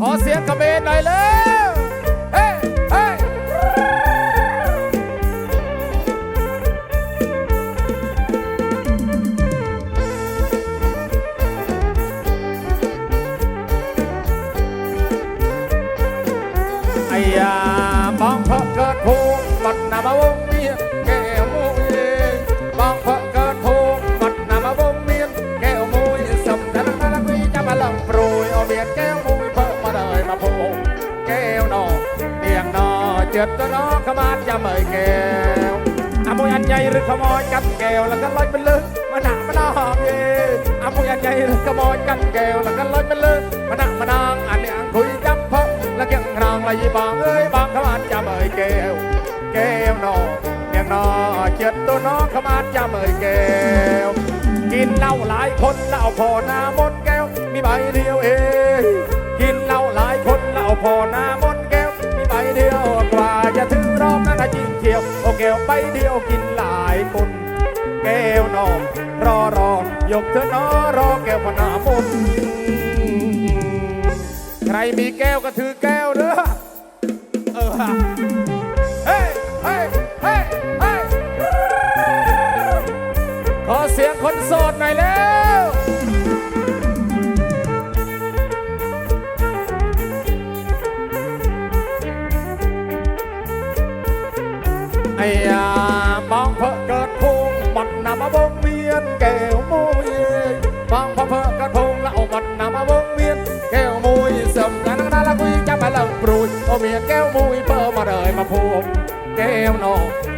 ขอเสียงกระเบนหน่อยเร็วเฮ้ยเฮ้ยไอ้ยาบองเพอ เจ็ดตัวนอขมาดจะเมยแก้วอามุยอันใหญ่หรือขโมยกันแก้วแล้วก็ลอยไปเลยมาหนักมานาเย่อามุยอันใหญ่หรือขโมยกันแก้วแล้วก็ลอยไปเลยมาหนักมานางอันนี้อังคุยจำเพาะแล้วเกี่ยงรางเลยบางเอ้ยบางขมาดจะเมยแก้วแก้วนอเมียงนอเจ็ดตัวน้องขมาดจะเมยแก้วกินเหล้าหลายคนเหล้าพอหน้ามนแก้วมีใบเดียวเองกินเหล้าหลายคนเหล้าพอหน้า ยกเธอนอรอแก้วพนามนใครมีแก้วก็ถือแก้วเด้อเออเฮ้ยเฮ้ยเฮ้ยเฮ้ยขอเสียงคนโสดหน่อยแล้วไอ้ បងបំភើកាត់ភងលោកមិនណាមកវងមានកែវមួយសម្រាប់ណាឡាគួយចាំឡើងព្រួយអូមានកែវមួយពើមករើយមកភូមិកែវនោះ